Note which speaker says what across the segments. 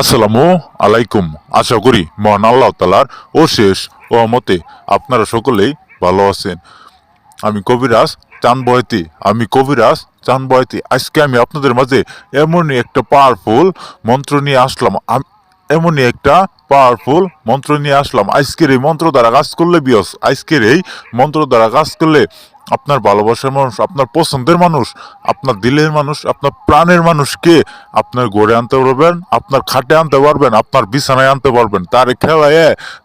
Speaker 1: আসসালামু আলাইকুম। আশা করি মহান আল্লাহ তালার ও শেষ ও মতে আপনারা সকলেই ভালো আছেন। আমি কবিরাজ চান বয়তি আমি কবিরাজ চান বয়তি আজকে আমি আপনাদের মাঝে এমনই একটা পাওয়ারফুল মন্ত্র নিয়ে আসলাম। এমনই একটা পাওয়ারফুল মন্ত্র নিয়ে আসলাম। আজকের এই মন্ত্র দ্বারা কাজ করলে বিয়স, আজকের এই মন্ত্র দ্বারা কাজ করলে আপনার ভালোবাসার মানুষ, আপনার পছন্দের মানুষ, আপনার দিলের মানুষ, আপনার প্রাণের মানুষকে আপনার গড়ে আনতে পারবেন, আপনার খাটে আনতে পারবেন, আপনার বিছানায় আনতে পারবেন, তার খেলায়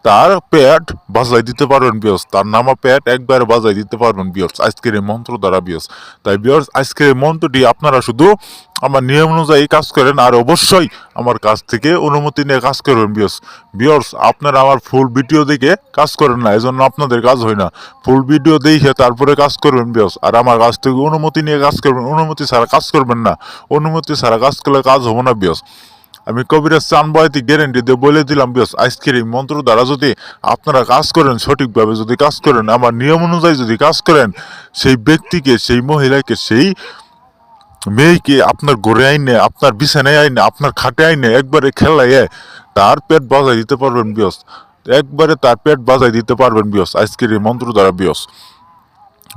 Speaker 1: তার পেট বাজাই দিতে পারবেন বিয়স, তার নামা পেট একবারে বাজাই দিতে পারবেন বিয়স, আজকের এই মন্ত্র দ্বারা বিয়স। তাই বিয়স, আজকের এই মন্ত্রটি আপনারা শুধু আমার নিয়ম অনুযায়ী কাজ করেন, আর অবশ্যই আমার কাছ থেকে অনুমতি নিয়ে কাজ করবেন বিয়স। বিয়র্স আপনারা আমার ফুল ভিডিও দেখে কাজ করেন না, এজন্য আপনাদের কাজ হয় না। ফুল ভিডিও দেখে তারপরে কাজ করবেন, বিয়স। আর আমার কাছ থেকে অনুমতি নিয়ে কাজ করবেন, অনুমতি ছাড়া কাজ করবেন না। অনুমতি ছাড়া কাজ করলে কাজ হব না, বিয়স। আমি কবিরাজ চান বয়তি গ্যারেন্টি দিয়ে বলে দিলাম, বিয়স, আজকের এই মন্ত্র দ্বারা যদি আপনারা কাজ করেন সঠিকভাবে, যদি কাজ করেন, আমার নিয়ম অনুযায়ী যদি কাজ করেন, সেই ব্যক্তিকে, সেই মহিলাকে, সেই মেয়েকে আপনার গড়ে আইনে, আপনার বিছানায় আইনে, আপনার খাটে আইনে, একবারে খেলায় তার পেট বাজাই দিতে পারবেন বিয়স। একবারে তার পেট বাজাই দিতে পারবেন বিয়স, আজকের এই মন্ত্র দ্বারা বিয়স।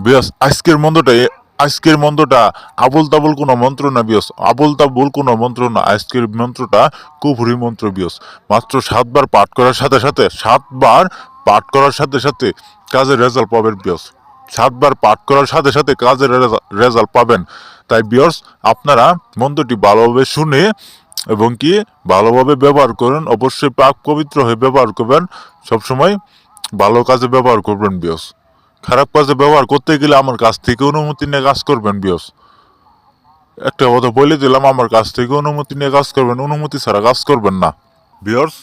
Speaker 1: বিয়স, আজকের মন্ত্রটা আজকের মন্ত্রটা আবল তাবল কোনো মন্ত্র না বিয়স আবল তাবল কোনো মন্ত্র না, আজকের মন্ত্রটা কুফুরি মন্ত্র বিয়স। মাত্র সাতবার পাঠ করার সাথে সাথে, সাতবার পাঠ করার সাথে সাথে কাজের রেজাল্ট পাবেন বিয়স। সাতবার পাঠ করার সাথে সাথে কাজের রেজাল্ট পাবেন। তাই বিয়স আপনারা মন্ত্রটি ভালোভাবে শুনে এবং কি ভালোভাবে ব্যবহার করেন, অবশ্যই পাক পবিত্র হয়ে ব্যবহার করবেন। সবসময় ভালো কাজে ব্যবহার করবেন বিয়স খারাপ কাজে ব্যবহার করতে গেলে আমার কাছ থেকে অনুমতি নিয়ে কাজ করবেন বিয়স একটা কথা বলে দিলাম, আমার কাছ থেকে অনুমতি নিয়ে কাজ করবেন। অনুমতি ছাড়া কাজ করবেন না। বিয়র্স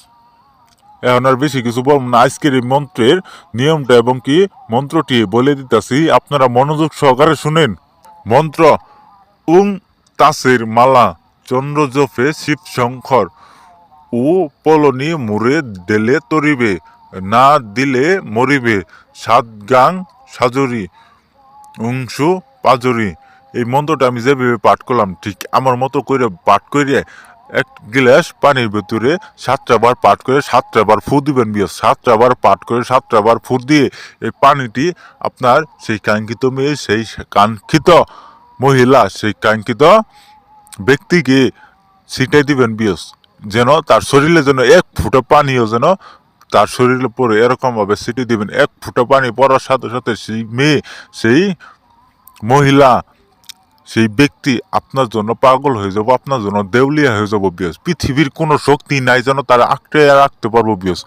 Speaker 1: এখন বেশি কিছু বলব না। আজকের এই মন্ত্রের নিয়মটা এবং কি মন্ত্রটি বলে দিতেছি। আপনারা মনোযোগ সহকারে শুনেন। মন্ত্র, উং তাসের মালা, চন্দ্র জফে শিব শঙ্কর ও পলনি মুরে দেলে তরিবে, না দিলে মরিবে, সাত গাং সাজরি, উংসু পাজরি। এই মন্ত্রটা আমি যেভাবে পাঠ করলাম, ঠিক আমার মতো করে পাঠ করে এক গিলাস পানির ভেতরে সাতটা বার পাঠ করে সাতটা বার ফু দিবেন বিয়ে সাতটা বার পাঠ করে সাতটা বার ফু দিয়ে এই পানিটি আপনার সেই কাঙ্ক্ষিত মেয়ে, সেই কাঙ্ক্ষিত মহিলা, সেই কাঙ্ক্ষিত ব্যক্তিকে ছিটাই দিবেন বিয়স। যেন তার শরীরে যেন এক ফুটা পানিও যেন তার শরীরে পরে এরকমভাবে ছিটিয়ে দিবেন। এক ফুটা পানি পড়ার সাথে সাথে সেই মেয়ে, সেই মহিলা সেই ব্যক্তি আপনার জন্য পাগল হয়ে যাব, আপনার জন্য দেউলিয়া হয়ে যাব, বিয়স। পৃথিবীর কোনো শক্তি নাই যেন তারা আঁকড়ে রাখতে পারব, বিয়স।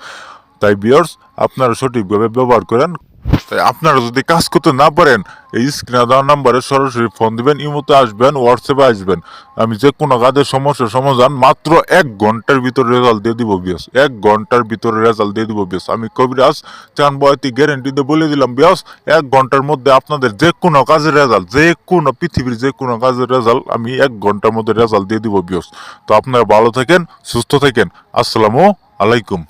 Speaker 1: তাই বিয়র্স আপনারা সঠিকভাবে ব্যবহার করেন তাই আপনারা যদি কাজ করতে না পারেন, এই স্ক্রিনে দেওয়ার নাম্বারে সরাসরি ফোন দিবেন, ইমোতে আসবেন হোয়াটসঅ্যাপে আসবেন। আমি যে কোনো কাজের সমস্যার সমাধান মাত্র এক ঘণ্টার ভিতরে রেজাল্ট দিয়ে দিব, বিয়স। এক ঘণ্টার ভিতরে রেজাল্ট দিয়ে দিব, বিয়স। আমি কবিরাজ চান বয়তি গ্যারেন্টি দিয়ে বলে দিলাম, বিয়স, এক ঘণ্টার মধ্যে আপনাদের যে কোনো কাজের রেজাল্ট যে কোনো পৃথিবীর যে কোনো কাজের রেজাল্ট আমি এক ঘণ্টার মধ্যে রেজাল্ট দিয়ে দিব, বিয়স। তো আপনারা ভালো থাকেন, সুস্থ থাকেন। আসসালামু আলাইকুম।